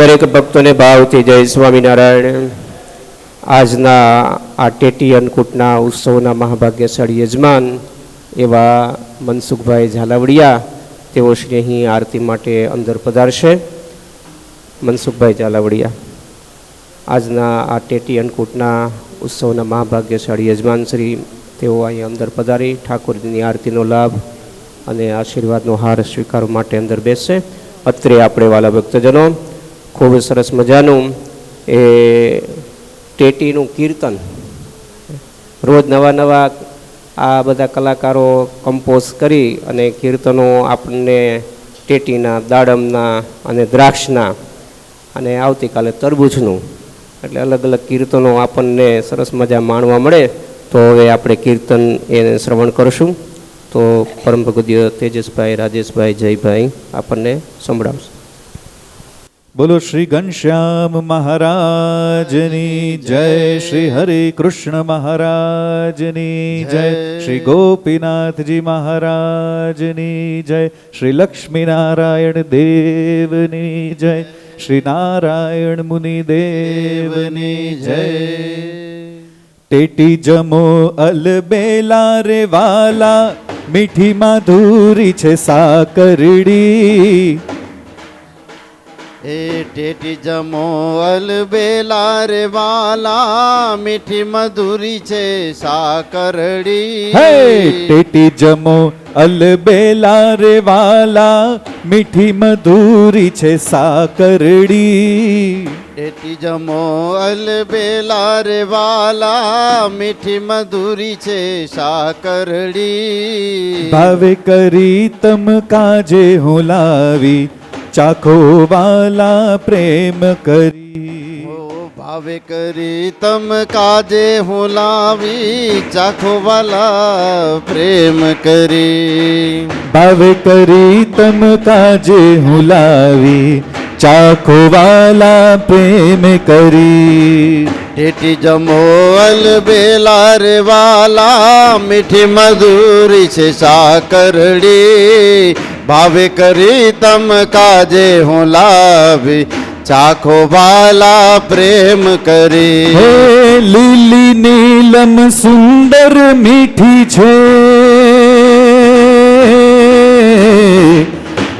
દરેક ભક્તોને ભાવથી જય. સ્વામિનારાયણ આજના આ ટેટી અન્નકૂટના ઉત્સવના મહાભાગ્યશાળી યજમાન એવા મનસુખભાઈ ઝાલાવડિયા, તેઓ શ્રી અહીં આરતી માટે અંદર પધારશે. મનસુખભાઈ ઝાલાવડિયા, આજના આ ટેટી અન્નકૂટના ઉત્સવના મહાભાગ્યશાળી યજમાન શ્રી, તેઓ અહીં અંદર પધારી, ઠાકોરજીની આરતીનો લાભ અને આશીર્વાદનો હાર સ્વીકારવા માટે અંદર બેસશે અત્રે આપણે વાલા ભક્તજનો ખૂબ સરસ મજાનું એ ટેટીનું કીર્તન. રોજ નવા નવા આ બધા કલાકારો કમ્પોઝ કરી અને કીર્તનો આપણને ટેટીના, દાડમના અને દ્રાક્ષના અને આવતીકાલે તરબૂચનું એટલે અલગ અલગ કીર્તનો આપણને સરસ મજા માણવા મળે તો હવે આપણે કીર્તન એને શ્રવણ કરશું. તો પરમ ભગવદીય તેજસભાઈ, રાજેશભાઈ, જયભાઈ આપણને સંભળાવશે. બોલો શ્રી ઘનશ્યામ મહારાજની જય શ્રી હરે કૃષ્ણ મહારાજની જય શ્રી ગોપીનાથજી મહારાજની જય શ્રી લક્ષ્મીનારાયણ દેવની જય શ્રી નારાયણ મુનિ દેવની જય. ટેટી જમો અલબેલા રે વાલા મીઠી માધુરી છે સાકરડી. એ ટેટી જમો અલબેલા રે વાલા મીઠી મધુરી છે સાકરડી. હે ટેટી જમો અલબેલા રે વાલા મીઠી મધુરી છે સાકરડી. ટેટી જમો અલબેલા રે વાલા મીઠી મધુરી છે સાકરડી. ભાવે કરી તમ કાજે હું લાવી ચાખો વાલા પ્રેમ કરી. ભાવે કરી તમ કાજે હું લાવી ચાખો વાલા પ્રેમ કરી. ભાવે કરી તમ કાજે હું લાવી ચાખો વાલા પ્રેમ કરી. ટેટી જમો અલબેલા રે વાલા મીઠી મધુરી છે સાકરડી. ભાવે કરી તમ કાજે હું લાવી. ચાખો વાલા પ્રેમ કરી. હે લીલી નીલમ સુંદર મીઠી છે.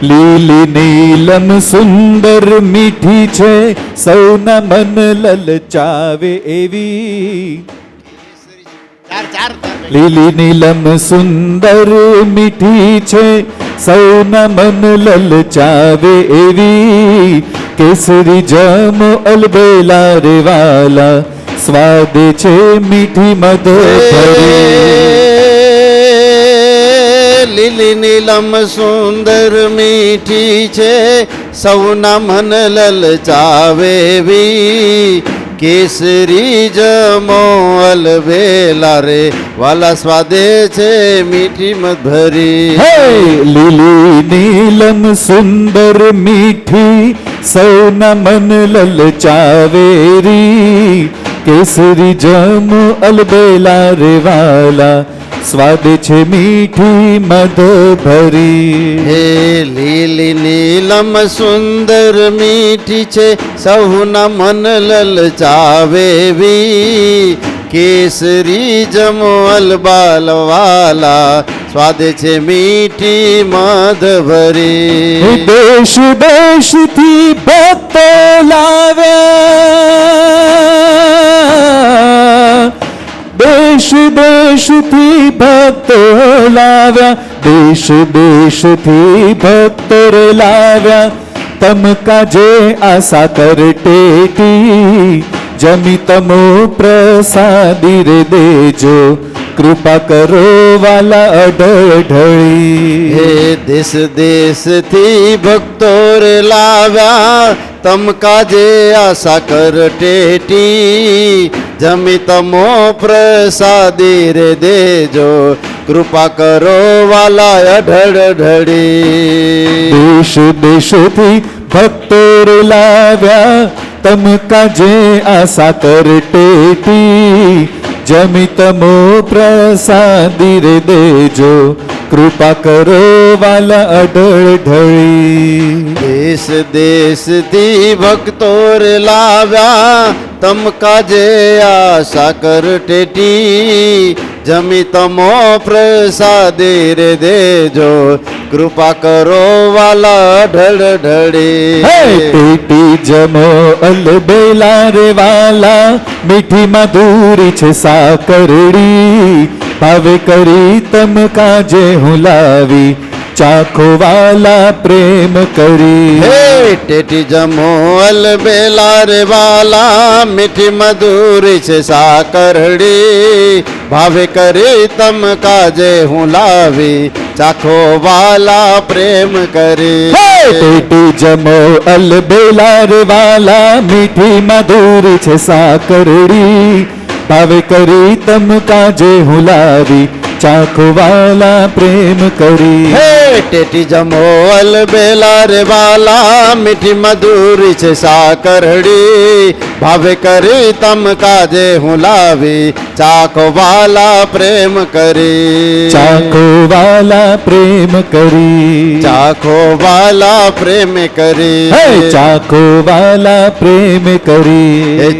લીલી નીલમ સુંદર મીઠી છે. સૌના મન લલચાવે એવી. લીલી નીલમ સુંદર મીઠી છે. સૌના મન લલચાવે એવી. કેસરી જમ અલબેલા રેવાલા સ્વાદ છે મીઠી મધ લીલી નીલમ સુંદર મીઠી છે. સૌના મન લલચાવેવી કેસરી જમો અલવેલા રે. વાલા સ્વાદે છે મીઠી મધરી. લીલી નીલમ સુંદર મીઠી, સૌના મન લલચાવેરી. કેસરી જમ અલબેલા રેવાલા સ્વાદ છે મીઠી મધ ભરી હે લીલી નીલમ સુંદર મીઠી છે, સૌના મન લલચાવેવી. કેસરી જમવલ બાલવાલા, સ્વાદ છે મીઠી મધ હે ભરી દેશથી ભક્તો લાવ્યા દેશ દેશથી ભક્તો લાવ્યા દેશ દેશથી ભક્તો રે લાવ્યા તમ કાજે આશા કર ટેટી જમી તમો પ્રસાદી રે દેજો. કૃપા કરો વાલા અઢળઢળી. હે દેશ દેશથી ભક્તો રે લાવ્યા. તમ કાજે આશા કર ટેટી. જમી તમો પ્રસાદી રે દેજો. કૃપા કરો વાલા અઢળઢળી. દેશ દેશથી ભક્તો રે લાવ્યા. તમ કાજે આશા કર ટેટી જમી તમો પ્રસાદી રે દેજો. કૃપા કરો વાલા અઢળ ઢળી. દેશ દેશથી ભક્તો રે લાવ્યા, તમ કાજે આશા કર ટેટી જમી તમો પ્રસાદે રે દેજો. કૃપા કરો વાલા ઢળ ઢળી પેટી જમો અલબેલા રે વાલા. મીઠી મધુરી છે સાકરડી. ભાવે કરી તમ કાજે હું લાવી. ચાખો વાલા પ્રેમ કરી. હે ટેટી જમો અલબેલા રે વાલા મીઠી મધુરી છે સાકરડી. ભાવે કરી તમ કાજે હું લાવી ચાખો વાલા પ્રેમ કરી. ટેટી જમો અલ બેલાર વાલા મીઠી માધુરી છે સાકરડી. ભાવે કરી તમ કાજે હું લાવી ચાખો વાલા પ્રેમ કરી હે ટેટી જમોલ બેલા રે વાલા મીઠી મધુરી છે સાકરડી ભાવે કરી તમ કાજે હું લાવી ચાખવાલા પ્રેમ કરી ચાખવાલા પ્રેમ કરી ચાખોવાલા પ્રેમ કરી હે ચાખોવાલા પ્રેમ કરી હે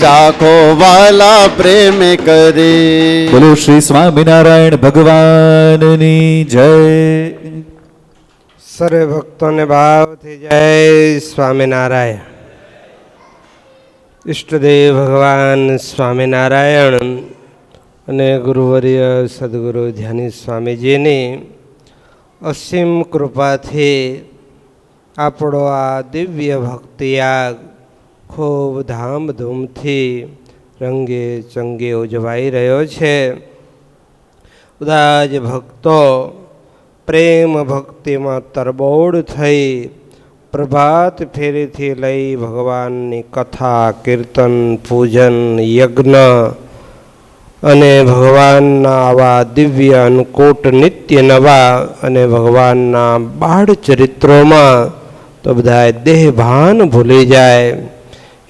વાલા પ્રેમ કરી બોલો શ્રી સ્વામિનારાયણ ભગવાનની જય. સર્વે ભક્તોને ભાવથી જય, સ્વામિનારાયણ. ઈષ્ટદેવ ભગવાન સ્વામિનારાયણ અને ગુરુવર્ય સદગુરુ ધ્યાની સ્વામીજીની અસીમ કૃપાથી આપણો આ દિવ્ય ભક્તિયાગ ખૂબ ધામધૂમથી રંગે ચંગે ઉજવાઈ રહ્યો છે. બધા જ ભક્તો પ્રેમ ભક્તિમાં તરબોળ થઈ પ્રભાત ફેરીથી લઈ ભગવાનની કથા, કીર્તન, પૂજન, યજ્ઞ અને ભગવાનના આવા દિવ્ય અન્નકૂટ નિત્ય નવા અને ભગવાનના બાળ ચરિત્રોમાં તો બધાએ દેહભાન ભૂલી જાય.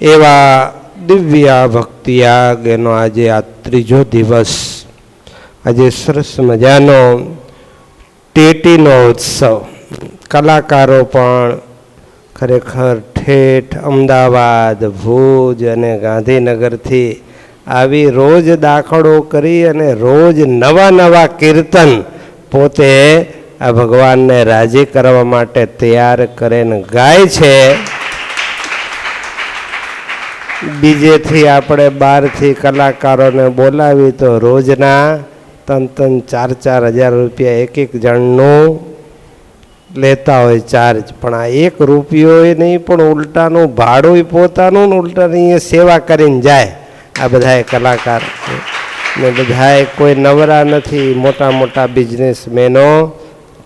એવા દિવ્ય ભક્તિયાગ એનો આજે આ ત્રીજો દિવસ આજે સરસ મજાનો ટેટીનો ઉત્સવ. કલાકારો પણ ખરેખર ઠેઠ અમદાવાદ, ભુજ અને ગાંધીનગરથી આવી રોજ દાખલો કરી અને રોજ નવા નવા કીર્તન પોતે આ ભગવાનને રાજી કરવા માટે તૈયાર કરીને ગાય છે. બીજેથી આપણે બહારથી કલાકારોને બોલાવી તો રોજના ત્રણ ત્રણ ચાર ચાર હજાર રૂપિયા એક એક જણનું લેતા હોય ચાર્જ પણ આ એક રૂપિયો એ નહીં, પણ ઉલટાનું ભાડું પોતાનું ને ઉલટાની એ સેવા કરીને જાય. આ બધાએ કલાકાર ને બધાએ કોઈ નવરા નથી, મોટા મોટા બિઝનેસમેનો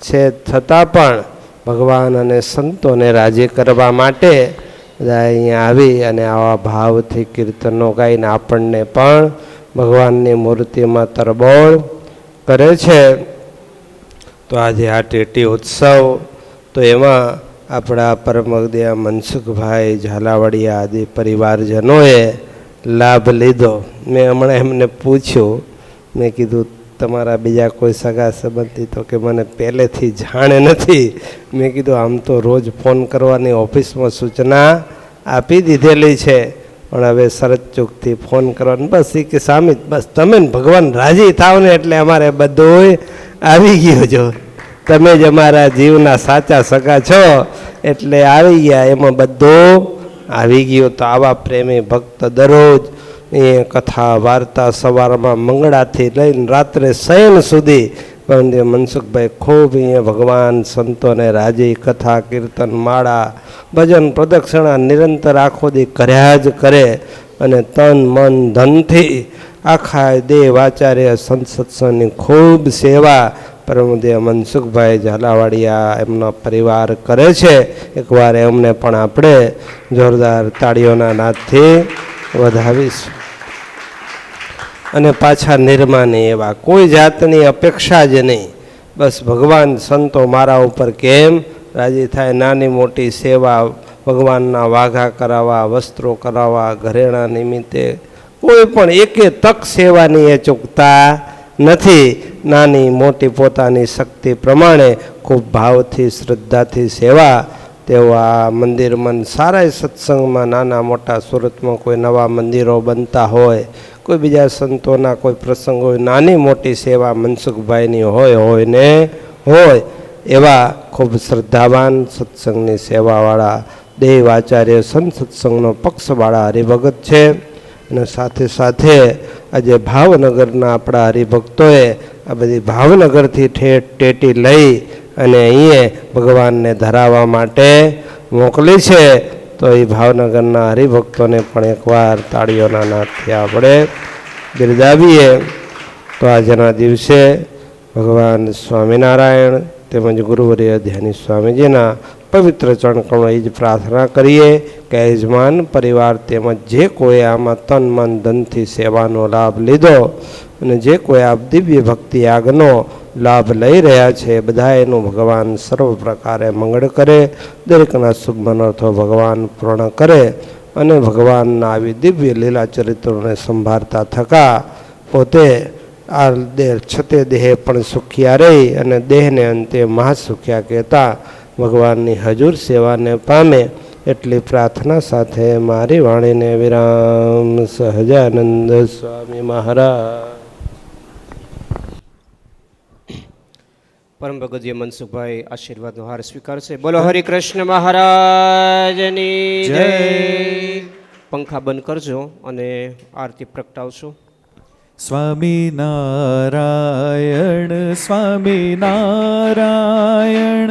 છે. છતાં પણ ભગવાન અને સંતોને રાજી કરવા માટે બધા અહીંયા આવી અને આવા ભાવથી કીર્તનો ગાઈને આપણને પણ ભગવાનની મૂર્તિમાં તરબોળ કરે છે, તો આજે આ ટેટી ઉત્સવ, તો એમાં આપણા પરમગદયા મનસુખભાઈ ઝાલાવાડિયા આદિ પરિવારજનોએ લાભ લીધો. મેં હમણાં એમને પૂછ્યું, મેં કીધું, તમારા બીજા કોઈ સગા સંબંધી તો કે મને પહેલેથી જાણે નથી. મેં કીધું, આમ તો રોજ ફોન કરવાની ઓફિસમાં સૂચના આપી દીધેલી છે. પણ હવે શરત ચૂકથી ફોન કરવાનો. બસ એ કે સામી બસ તમે ભગવાન રાજી થાવ ને એટલે અમારે બધું આવી ગયું છો. તમે જ અમારા જીવના સાચા સગા છો. એટલે આવી ગયા, એમાં બધું આવી ગયો તો આવા પ્રેમી ભક્ત દરરોજ એ કથા વાર્તા સવારમાં મંગળાથી લઈને રાત્રે શયન સુધી જે મનસુખભાઈ ખૂબ અહીંયા ભગવાન સંતોને રાજી, કથા, કીર્તન, માળા, ભજન, પ્રદક્ષિણા નિરંતર આખો દી કર્યા જ કરે અને તન, મન, ધનથી આખા દેવ આચાર્ય સંત ખૂબ સેવા પરમદેવ મનસુખભાઈ ઝાલાવાડિયા એમનો પરિવાર કરે છે. એકવાર એમને પણ આપણે જોરદાર તાળીઓના નાદથી વધાવીશું. અને પાછા નિર્માની એવા. કોઈ જાતની અપેક્ષા જ નહીં. બસ ભગવાન સંતો મારા ઉપર કેમ રાજી થાય? નાની મોટી સેવા ભગવાનના વાઘા કરાવવા, વસ્ત્રો કરાવવા, ઘરેણા નિમિત્તે કોઈ પણ એકે તક સેવાની એ ચૂકતા નથી. નાની મોટી પોતાની શક્તિ પ્રમાણે ખૂબ ભાવથી, શ્રદ્ધાથી સેવા. તેઓ આ મંદિરમાં સારા સત્સંગમાં નાના મોટા સુરતમાં કોઈ નવા મંદિરો બનતા હોય કોઈ બીજા સંતોના કોઈ પ્રસંગ હોય, નાની મોટી સેવા મનસુખભાઈની હોય હોય ને હોય, એવા ખૂબ શ્રદ્ધાવાન સત્સંગની સેવાવાળા, દેવ આચાર્ય, સંત સત્સંગનો પક્ષવાળા હરિભગત છે. અને સાથે સાથે આજે ભાવનગરના આપણા હરિભક્તોએ આ બધી ભાવનગરથી ઠેઠ ટેટી લઈ અને અહીંયા ભગવાનને ધરાવવા માટે મોકલી છે. તો એ ભાવનગરના હરિભક્તોને પણ એકવાર તાળીઓના નાથથી આપણે બિરદાવીએ. તો આજના દિવસે ભગવાન સ્વામિનારાયણ તેમજ ગુરુવર્ય ધ્યાની સ્વામીજીના પવિત્ર ચણકણો એ જ પ્રાર્થના કરીએ કે યજમાન પરિવાર તેમજ જે કોઈ આમાં તન, મન, ધનથી સેવાનો લાભ લીધો અને જે કોઈ આ દિવ્ય ભક્તિ યાગનો લાભ લઈ રહ્યા છે. બધા એનું ભગવાન સર્વ પ્રકારે મંગળ કરે, દરેકના શુભ મનોર્થો ભગવાન પૂર્ણ કરે અને ભગવાનના આવી દિવ્ય લીલા ચરિત્રોને સંભાળતા થકા, પોતે આ દેહ છતે દેહ પણ સુખિયા રહી અને દેહને અંતે મહાસુખ્યા કહેતા, ભગવાનની હજુર સેવાને પામે એટલી પ્રાર્થના સાથે મારી વાણીને વિરામ. સહજાનંદ સ્વામી મહારાજ. પરમ ભગવદીય મનસુખભાઈ આશીર્વાદનો હાર સ્વીકારશે. બોલો હરિકૃષ્ણ મહારાજની જય. પંખા બંધ કરજો અને આરતી પ્રગટાવશો. સ્વામી નારાયણ સ્વામી નારાયણ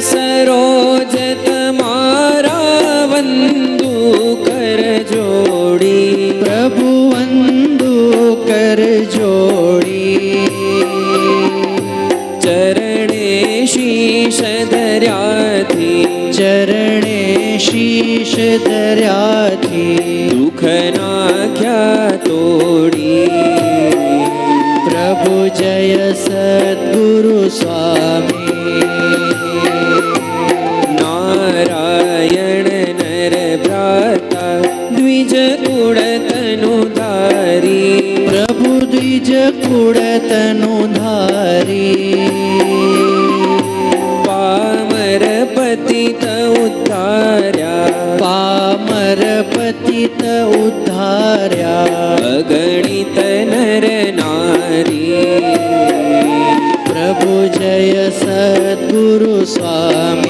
sincero द्विज कुडतनुधारी प्रभु द्विज कुडतनुधारी पामर पतित उद्धार्या। पामर पतित उद्धार्या। गणित नर नारी। प्रभु जय सद्गुरु स्वामी।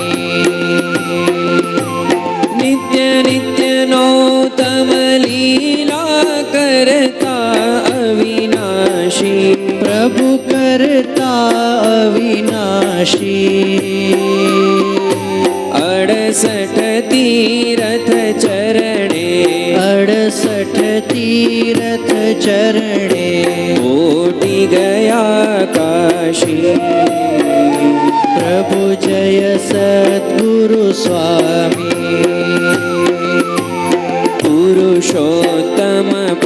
કરતા અવિનાશી પ્રભુ કરતા અવિનાશી અડસઠ તીરથ ચરણે અડસઠ તીરથ ચરણે ઓટી ગયા કાશી પ્રભુ જય સદગુરુ સ્વામી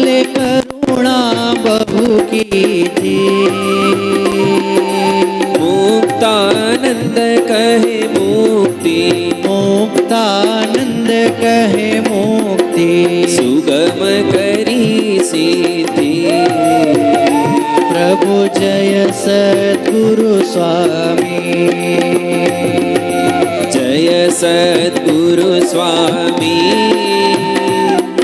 ભલે કરુણા બહુ કીધી. મુક્તાનંદ કહે મુક્તિ. મુક્તાનંદ કહે મુક્તિ. સુગમ કરી સીધી પ્રભુ જય સદગુરુ સ્વામી. જય સદગુરુ સ્વામી.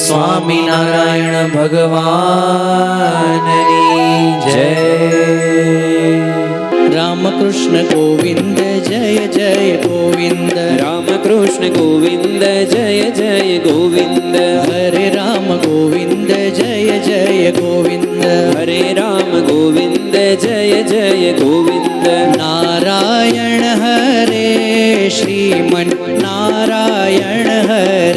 સ્વામિનારાયણ ભગવાનની જય રામકૃષ્ણ ગોવિંદ જય જય ગોવિંદ રામકૃષ્ણ ગોવિંદ જય જય ગોવિંદ હરે રામ ગોવિંદ જય જય ગોવિંદ હરે રામ ગોવિંદ જય જય